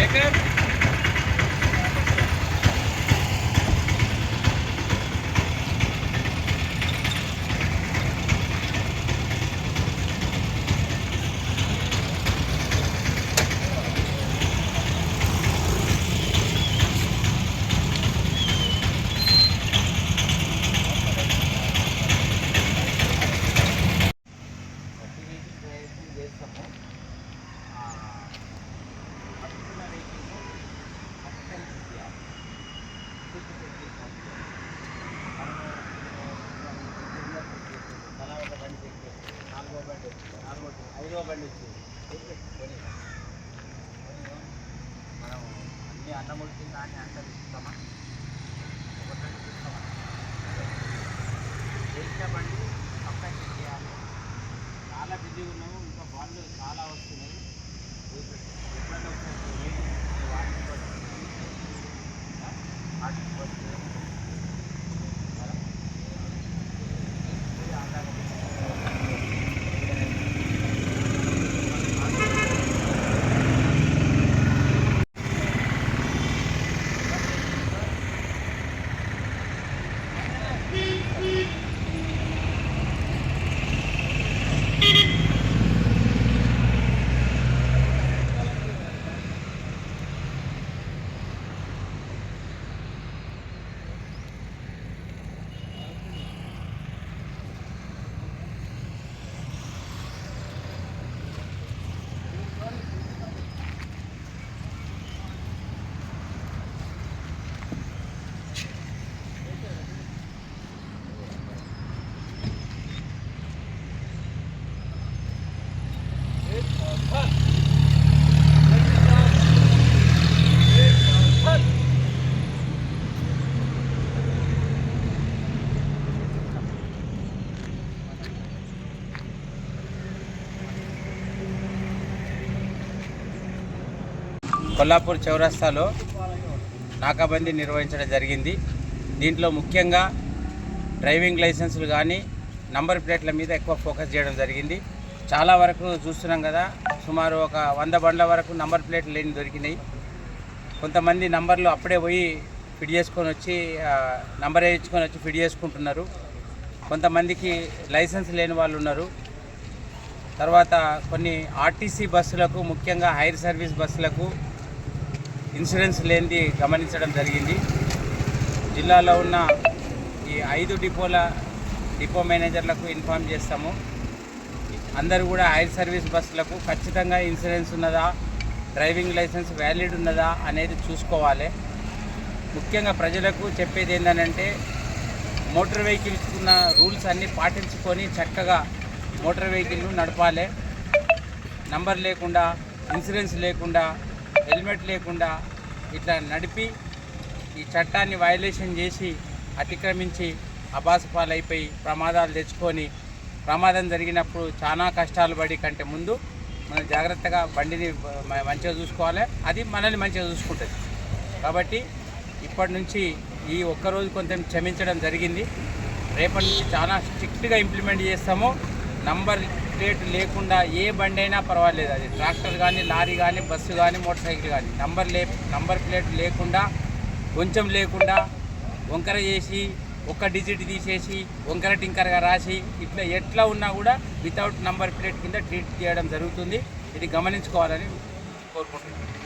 দেখেন Gracias. బండి మనం అన్ని అన్నముడికి కానీ అంతా ఇస్తామా ఇస్తామా చేసిన బండి కొల్లాపూర్ చౌరస్తాలో నాకాబందీ నిర్వహించడం జరిగింది. దీంట్లో ముఖ్యంగా డ్రైవింగ్ లైసెన్సులు కానీ నంబర్ ప్లేట్ల మీద ఎక్కువ ఫోకస్ చేయడం జరిగింది. చాలా వరకు చూస్తున్నాం కదా సుమారు ఒక వంద బండ్ల వరకు నంబర్ ప్లేట్లు లేని దొరికినాయి. కొంతమంది నంబర్లు అప్పుడే పోయి ఫిట్ చేసుకొని వచ్చి నంబర్ వేయించుకొని వచ్చి ఫిట్ చేసుకుంటున్నారు. కొంతమందికి లైసెన్స్ లేని వాళ్ళు ఉన్నారు. తర్వాత కొన్ని ఆర్టీసీ బస్సులకు ముఖ్యంగా హైర్ సర్వీస్ బస్సులకు ఇన్సూరెన్స్ లేనిది గమనించడం జరిగింది. జిల్లాలో ఉన్న ఈ ఐదు డిపోల డిపో మేనేజర్లకు ఇన్ఫామ్ చేస్తాము. అందరూ కూడా హైర్ సర్వీస్ బస్సులకు ఖచ్చితంగా ఇన్సూరెన్స్ ఉన్నదా డ్రైవింగ్ లైసెన్స్ వ్యాలిడ్ ఉన్నదా అనేది చూసుకోవాలి. ముఖ్యంగా ప్రజలకు చెప్పేది ఏంటంటే మోటార్ వెహికల్స్ ఉన్న రూల్స్ అన్నీ పాటించుకొని చక్కగా మోటార్ వెహికల్ను నడపాలి. నంబర్ లేకుండా ఇన్సూరెన్స్ లేకుండా హెల్మెట్ లేకుండా ఇట్లా నడిపి ఈ చట్టాన్ని వయలేషన్ చేసి అతిక్రమించి అబాసపాలైపోయి ప్రమాదాలు తెచ్చుకొని ప్రమాదం జరిగినప్పుడు చాలా కష్టాలు పడి కంటే ముందు మనం జాగ్రత్తగా బండిని మంచిగా చూసుకోవాలి. అది మనల్ని మంచిగా చూసుకుంటుంది. కాబట్టి ఇప్పటి నుంచి ఈ ఒక్కరోజు కొంచెం క్షమించడం జరిగింది. రేపటి నుంచి చాలా స్ట్రిక్ట్గా ఇంప్లిమెంట్ చేస్తాము. నంబర్ ప్లేట్ లేకుండా ఏ బండి అయినా పర్వాలేదు. అది ట్రాక్టర్ కానీ లారీ కానీ బస్సు కానీ మోటార్ సైకిల్ కానీ నంబర్ లే నంబర్ ప్లేట్ లేకుండా కొంచెం లేకుండా వంకర చేసి ఒక్క డిజిట్ తీసేసి వంకర టింకరగా రాసి ఇట్లా ఎట్లా ఉన్నా కూడా వితౌట్ నంబర్ ప్లేట్ కింద ట్రీట్ చేయడం జరుగుతుంది. ఇది గమనించుకోవాలని కోరుకుంటున్నాను.